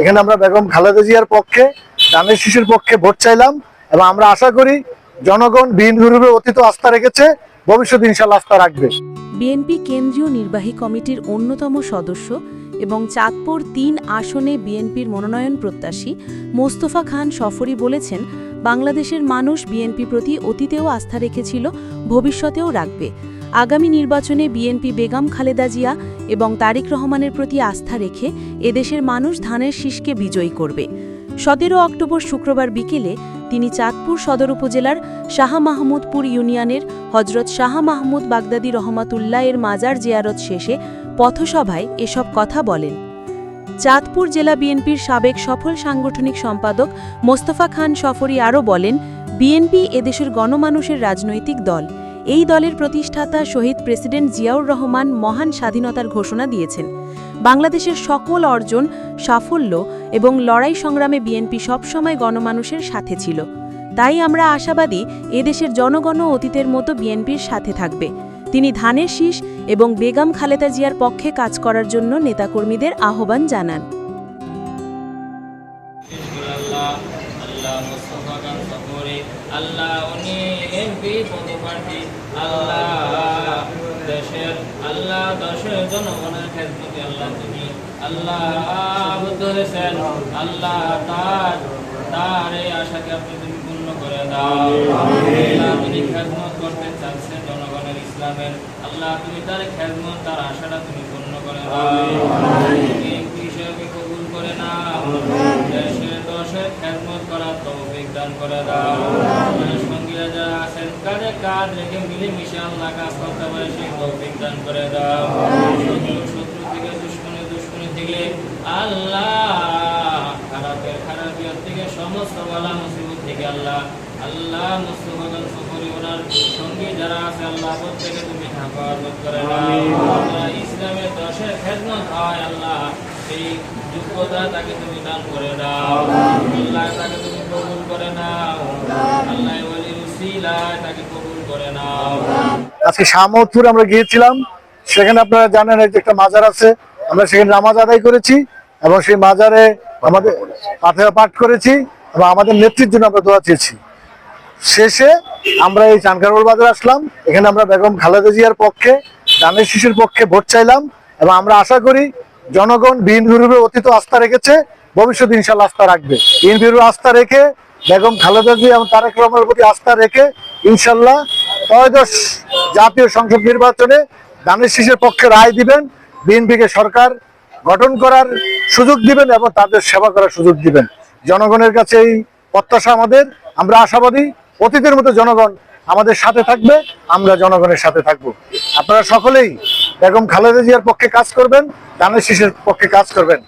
এখানে আমরা বেগম খালেদা জিয়ার পক্ষে ধানের শিশুর পক্ষে ভোট চাইলাম এবং আমরা আশা করি জনগণ বিএনপির অতীত আস্থা রেখেছে ভবিষ্যতে ইনশাল্লাহ আস্থা রাখবে। বিএনপি কেন্দ্রীয় নির্বাহী কমিটির অন্যতম সদস্য এবং চাঁদপুর তিন আসনে বিএনপির মনোনয়ন প্রত্যাশী মোস্তফা খান সফরি বলেছেন, বাংলাদেশের মানুষ বিএনপি প্রতি অতীতেও আস্থা রেখেছিল, ভবিষ্যতেও রাখবে। আগামী নির্বাচনে বিএনপি বেগম খালেদা জিয়া এবং তারিক রহমানের প্রতি আস্থা রেখে এদেশের মানুষ ধানের শীষকে বিজয়ী করবে। সতেরো অক্টোবর শুক্রবার বিকেলে তিনি চাঁদপুর সদর উপজেলার শাহ মাহমুদপুর ইউনিয়নের হজরত শাহ মাহমুদ বাগদাদি রহমাতুল্লাহ এর মাজার জিয়ারত শেষে পথসভায় এসব কথা বলেন। চাঁদপুর জেলা বিএনপির সাবেক সফল সাংগঠনিক সম্পাদক মোস্তফা খান সফরি আরও বলেন, বিএনপি এদেশের গণমানুষের রাজনৈতিক দল। এই দলের প্রতিষ্ঠাতা শহীদ প্রেসিডেন্ট জিয়াউর রহমান মহান স্বাধীনতার ঘোষণা দিয়েছেন। বাংলাদেশের সকল অর্জন, সাফল্য এবং লড়াই সংগ্রামে বিএনপি সবসময় গণমানুষের সাথে ছিল। তাই আমরা আশাবাদী এদেশের জনগণ অতীতের মতো বিএনপির সাথে থাকবে। তিনি ধানের শীষ এবং বেগম খালেদা জিয়ার পক্ষে কাজ করার জন্য নেতাকর্মীদের আহ্বান জানান। আল্লাহ মুস্তফা খান সফরে আল্লাহ উনি এমপি পদপ্রার্থী আল্লাহ দেশের আল্লাহ দেশের জনগণের খেদমতে আল্লাহ তুমি আল্লাহ আবদ্ধ হয়েছেন আল্লাহ তার তার এই আশাকে আপনি তুমি পূর্ণ করে দাও। আল্লাহ তিনি খেদমত করতে চাচ্ছেন জনগণের ইসলামের আল্লাহ তুমি তার খেদমত তার আশাটা তুমি পূর্ণ করে দাও তুমি এমপি হিসেবে কবুল করে নাও দেশে দশের খেদমত করার তৌফিক দান করে দাও। সঙ্গীরা যারা আছেন কাজে কাজ রেখে মিলে মিশে আল্লাহ কাজ করতে পারে সেই তৌফিক দান করে দাও। শত্রু থেকে দুশ্মনী দুশ্মনী থেকে আল্লাহ। খারাপের খারাপিয়ার থেকে সমস্ত বালা মুসিবত থেকে আল্লাহ। আল্লাহ মুস্তফাগন সফরি ওনার সঙ্গী যারা আছে আল্লাহ প্রত্যেকে তুমি হেফাজত করে দাও। ইসলামের দশের খেদমত হয় আল্লাহ। যোগ্যতা তাকে তুমি দান করে দাও। আল্লাহ তাকে তুমি কবুল করে নাও। আল্লাহ তাকে কবুল করে নাও। আজকে শাহমদপুর আমরা গিয়েছিলাম। সেখানে আপনারা জানেন যে একটা মাজার আছে। আমরা সেখানে নামাজ আদায় করেছি এবং সেই মাজারে আমাদের পাথর পাঠ করেছি এবং আমাদের নেত্রীর জন্য আমরা দোয়া চেয়েছি। শেষে আমরা এই চানকারবল বাজার আসলাম। এখানে আমরা বেগম খালেদা জিয়ার পক্ষে, দানের শিশুর পক্ষে ভোট চাইলাম এবং আমরা আশা করি জনগণ বিএনপির উপরে অতীত আস্থা রেখেছে, ভবিষ্যতে ইনশাল্লাহ আস্থা রাখবে। বিএনপির আস্থা রেখে বেগম খালেদা জিয়া এবং তারেক রহমানের প্রতি আস্থা রেখে ইনশাল্লাহ ত্রয়োদশ জাতীয় সংসদ নির্বাচনে দানের শীষের পক্ষে রায় দিবেন। বিএনপিকে সরকার গঠন করার সুযোগ দিবেন এবং তাদের সেবা করার সুযোগ দিবেন। জনগণের কাছে এই প্রত্যাশা আমাদের। আমরা আশাবাদী অতীতের মতো জনগণ আমাদের সাথে থাকবে, আমরা জনগণের সাথে থাকব। আপনারা সকলেই বেগম খালেদা জিয়ার পক্ষে কাজ করবেন দানের শিশুর পক্ষে কাজ করবেন।